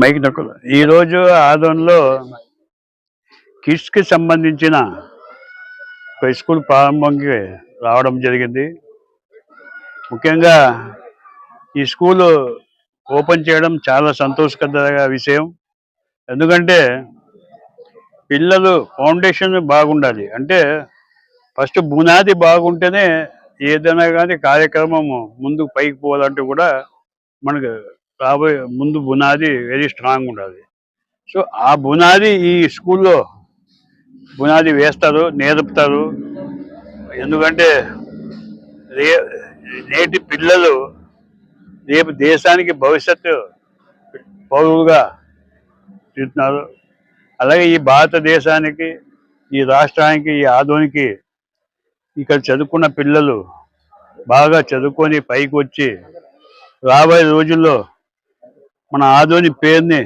Mic నొక్కదు ఈరోజు ఆదంలో కిడ్స్కి సంబంధించిన స్కూల్ ప్రారంభంకి రావడం జరిగింది. ముఖ్యంగా ఈ స్కూలు ఓపెన్ చేయడం చాలా సంతోషకర విషయం. ఎందుకంటే పిల్లలు ఫౌండేషన్ బాగుండాలి. అంటే ఫస్ట్ బునాది బాగుంటేనే ఏదైనా కానీ కార్యక్రమం ముందుకు పైకి పోవాలంటే కూడా మనకు రాబోయే ముందు బునాది వెరీ స్ట్రాంగ్ ఉండాలి. సో ఆ బునాది ఈ స్కూల్లో బునాది వేస్తారు నేర్పుతారు. ఎందుకంటే రే నేటి పిల్లలు రేపు దేశానికి భవిష్యత్తు పౌరులుగా తీరుతున్నారు. అలాగే ఈ భారతదేశానికి ఈ రాష్ట్రానికి ఈ ఆధునికి ఇక్కడ చదువుకున్న పిల్లలు బాగా చదువుకొని పైకి వచ్చి రాబోయే రోజుల్లో మన ఆధోని పేరుని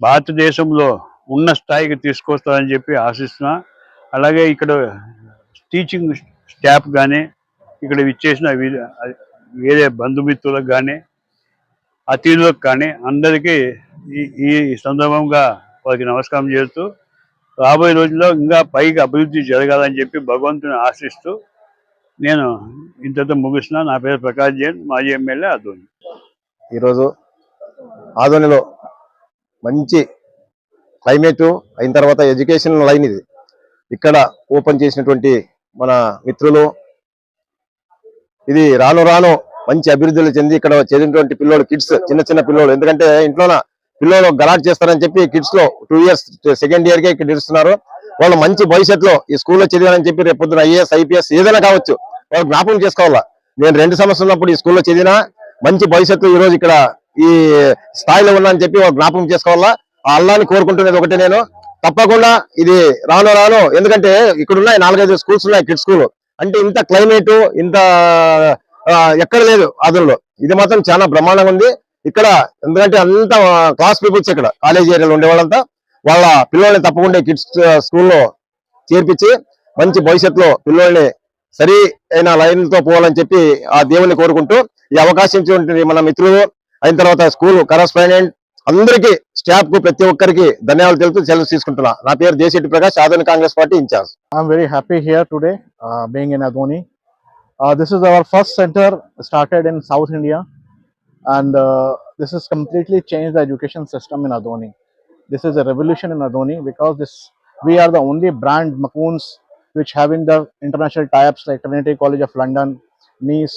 భారతదేశంలో ఉన్న స్థాయికి తీసుకొస్తారని చెప్పి ఆశిస్తున్నా. అలాగే ఇక్కడ టీచింగ్ స్టాఫ్ కానీ ఇక్కడ విచ్చేసిన వేరే బంధుమిత్రులకు కానీ అతిథులకు కానీ అందరికీ ఈ ఈ సందర్భంగా వారికి నమస్కారం చేస్తూ రాబోయే రోజుల్లో ఇంకా పైకి అభివృద్ధి జరగాలని చెప్పి భగవంతుని ఆశిస్తూ నేను ఇంతతో ముగిస్తున్నా. నా పేరు ప్రకాష్ జైన్ మాజీ ఎమ్మెల్యే ఆధోని ఈరోజు ఆదోనిలో మంచి క్లైమేట్ అయిన తర్వాత ఎడ్యుకేషన్ లైన్ ఇది. ఇక్కడ ఓపెన్ చేసినటువంటి మన మిత్రులు ఇది రాను రాను మంచి అభివృద్ధిలో చెంది ఇక్కడ చదివినటువంటి పిల్లోడు కిడ్స్ చిన్న చిన్న పిల్లోడు. ఎందుకంటే ఇంట్లోన పిల్లలు గలాట్ చేస్తారని చెప్పి కిడ్స్లో టూ ఇయర్స్ సెకండ్ ఇయర్ కే ఇక్కడ ఇస్తున్నారు. వాళ్ళు మంచి భవిష్యత్తులో ఈ స్కూల్లో చదివానని చెప్పి రేపు పొద్దున ఐఏఎస్ ఐపీఎస్ ఏదైనా కావచ్చు వాళ్ళు జ్ఞాపకం చేసుకోవాలా? నేను రెండు సంవత్సరాలు ఉన్నప్పుడు ఈ స్కూల్లో చదివినా మంచి భవిష్యత్తులో ఈ రోజు ఇక్కడ ఈ స్థాయిలో ఉన్నా అని చెప్పి వాళ్ళు జ్ఞాపకం చేసుకోవాలా? ఆ అల్లాని కోరుకుంటున్నది ఒకటే నేను. తప్పకుండా ఇది రాను రాను ఎందుకంటే ఇక్కడ ఉన్నాయి నాలుగైదు స్కూల్స్ ఉన్నాయి కిడ్స్ స్కూల్ అంటే ఇంత క్లైమేట్ ఇంత ఎక్కడ లేదు ఆదుల్లో ఇది మాత్రం చాలా బ్రహ్మాండంగా ఉంది. ఇక్కడ ఎందుకంటే అంత క్లాస్ పీపుల్స్ ఇక్కడ కాలేజ్ ఏరియాలో ఉండే వాళ్ళంతా వాళ్ళ పిల్లల్ని తప్పకుండా కిడ్స్ స్కూల్లో చేర్పించి మంచి భవిష్యత్తులో పిల్లల్ని సరి అయిన లైన్తో పోవాలని చెప్పి ఆ దేవుని కోరుకుంటూ ఈ అవకాశం ఇచ్చినటువంటి మన మిత్రులు అయిన తర్వాత స్కూల్ కరస్పాండెంట్ అందరికీ స్టాఫ్కు ప్రతి ఒక్కరికి ధన్యవాదాలు తెలుపుతూ సెలవు తీసుకుంటున్నా. నా పేరు దేశెట్టి ప్రకాష్ ఆధునిక Congress party incharge. I'm very happy here today being in Adoni this is our first centre started in south India and uh, this has completely changed the education system in Adoni. This is a revolution in Adoni because this we are the only brand Macoons which having the international tie-ups like Trinity College of London, Nice,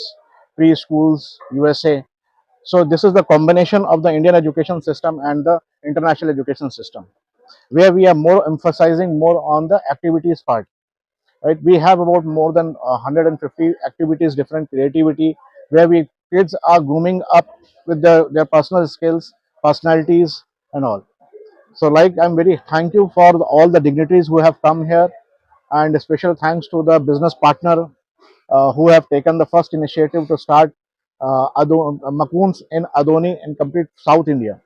preschools, USA. So this is the combination of the Indian education system and the international education system, where we are more emphasizing more on the activities part right we have about more than uh, 150 activities different creativity where we kids are grooming up with their, their personal skills personalities and all so like i'm very thank you for the, all the dignitaries who have come here and a special thanks to the business partner uh, who have taken the first initiative to start uh, Ado- uh, Macoons in Adoni in complete South India.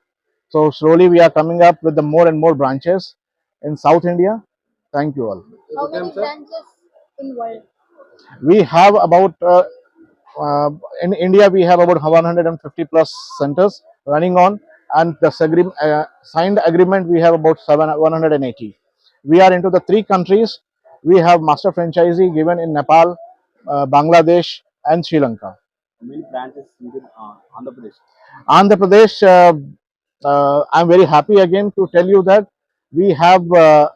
So slowly we are coming up with the more and more branches in South India. Thank you all. How many branches in world? we have about uh, in India we have about 150 plus centers running on, and the sagri- uh, signed agreement we have about seven 180. We are into the three countries. We have master franchisee given in Nepal, uh, Bangladesh, and Sri Lanka. many branches in uh, Andhra Pradesh. Andhra Pradesh, uh, uh, I'm very happy again to tell you that we have uh,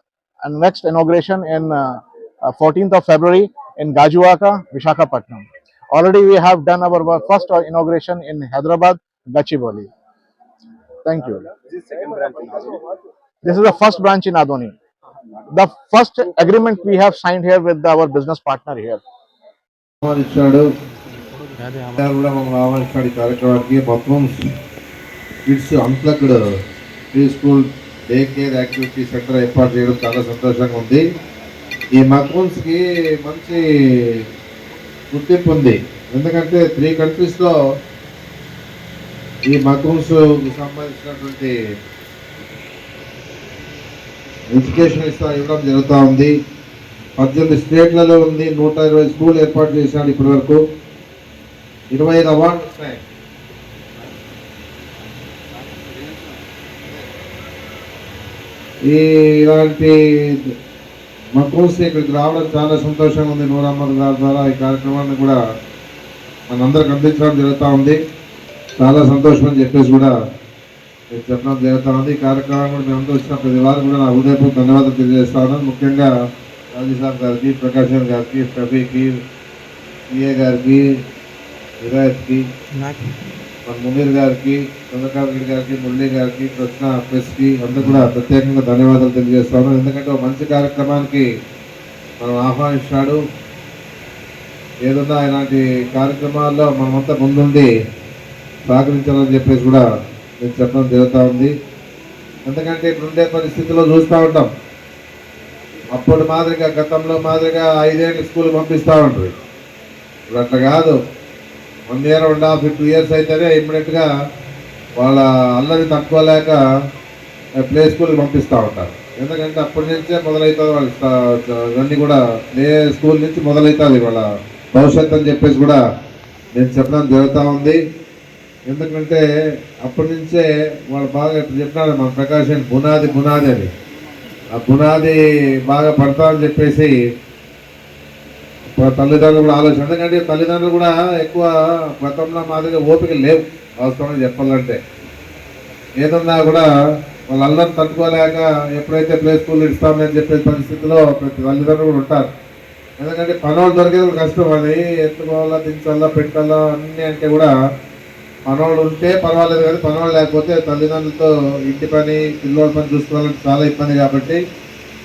a next inauguration in uh, uh, 14th of February in Gajuwaka, Vishakhapatnam. Already we have done our first uh, inauguration in Hyderabad, Gachibowli. Thank you. This is the first branch in Adoni. The first agreement we have signed here with our business partner here. ఆహ్వానించాడు అందరూ కూడా మమ్మల్ని ఆహ్వానించాడు ఈ కార్యక్రమానికి మొత్తం kids unplugged pre school day care activity centre ఏర్పాటు చేయడం చాలా సంతోషంగా ఉంది ఈ మక్రూన్స్కి మంచి గుర్తింపు ఉంది ఎందుకంటే త్రీ కంట్రీస్లో ఈ మక్రూన్స్ సంబంధించినటువంటి ఎడ్యుకేషన్ ఇస్తా ఇవ్వడం జరుగుతూ ఉంది. పద్దెనిమిది స్టేట్లలో ఉంది. నూట ఇరవై స్కూల్ ఏర్పాటు చేశాడు ఇప్పటి వరకు ఇరవై ఐదు అవార్డులు వస్తాయి ఈ ఇలాంటి మాకు కోస్తే ఇక్కడికి రావడం చాలా సంతోషంగా ఉంది. నూరమ్మర్ గారి ద్వారా ఈ కార్యక్రమాన్ని కూడా మనందరికి అందించడం జరుగుతూ ఉంది. చాలా సంతోషం అని చెప్పేసి కూడా నేను చెప్పడం జరుగుతూ ఉంది. ఈ కార్యక్రమం కూడా మేము అందరూ వచ్చిన ప్రతి వారు కూడా నా హృదయపూర్వక ధన్యవాదాలు తెలియజేస్తా ఉన్నాను ముఖ్యంగా రాజీసాబ్ గారికి ప్రకాశం గారికి షఫీకి పిఏ గారికి విరాయత్కి మన మునీర్ గారికి చంద్రకాంత్ గారికి మురళి గారికి కృష్ణ ప్రెస్కి అందరూ కూడా ప్రత్యేకంగా ధన్యవాదాలు తెలియజేస్తాను ఎందుకంటే ఒక మంచి కార్యక్రమానికి మనం ఆహ్వానించాడు. ఏదన్నా ఇలాంటి కార్యక్రమాల్లో మనమంతా ముందుండి సహకరించాలని చెప్పేసి కూడా నేను చెప్పడం జరుగుతూ ఉంది. ఎందుకంటే ఇప్పుడుండే పరిస్థితుల్లో చూస్తూ ఉంటాం. అప్పుడు మాదిరిగా గతంలో మాదిరిగా ఐదేళ్ళు స్కూల్ పంపిస్తూ ఉంటారు ఇప్పుడు అట్లా కాదు. One year one half two years అయితేనే ఇమ్మీడియట్గా వాళ్ళ అల్లరి తట్టుకోలేక ప్లే స్కూల్కి పంపిస్తూ ఉంటారు. ఎందుకంటే అప్పటి నుంచే మొదలవుతుంది వాళ్ళ స్టా- ఇవన్నీ కూడా ప్లే స్కూల్ నుంచి మొదలవుతుంది వాళ్ళ భవిష్యత్తు అని చెప్పేసి కూడా నేను చెప్పడం జరుగుతూ ఉంది. ఎందుకంటే అప్పటి నుంచే వాళ్ళు బాగా ఇప్పుడు చెప్పినారు మన ప్రకాశం బునాది బునాది అని. ఆ బునాది బాగా పడతామని చెప్పేసి తల్లిదండ్రులు కూడా ఆలోచన. ఎందుకంటే తల్లిదండ్రులు కూడా ఎక్కువ గతంలో మాదిరిగా ఓపిక లేవు. వాస్తవంగా చెప్పాలంటే ఏదన్నా కూడా వాళ్ళందరూ అల్లరి తట్టుకోలేక ఎప్పుడైతే ప్లే స్కూల్ ఇస్తామని చెప్పే పరిస్థితిలో ప్రతి తల్లిదండ్రులు కూడా ఉంటారు. ఎందుకంటే పనోళ్ళు దొరికేది కూడా కష్టం అది. ఎత్తుకోవాలా దించాలా పెట్టాలా అన్నీ అంటే కూడా పనోళ్ళు ఉంటే పర్వాలేదు కానీ పనోళ్ళు లేకపోతే తల్లిదండ్రులతో ఇంటి పని పిల్లోడి పని చూసుకోవాలంటే చాలా ఇబ్బంది కాబట్టి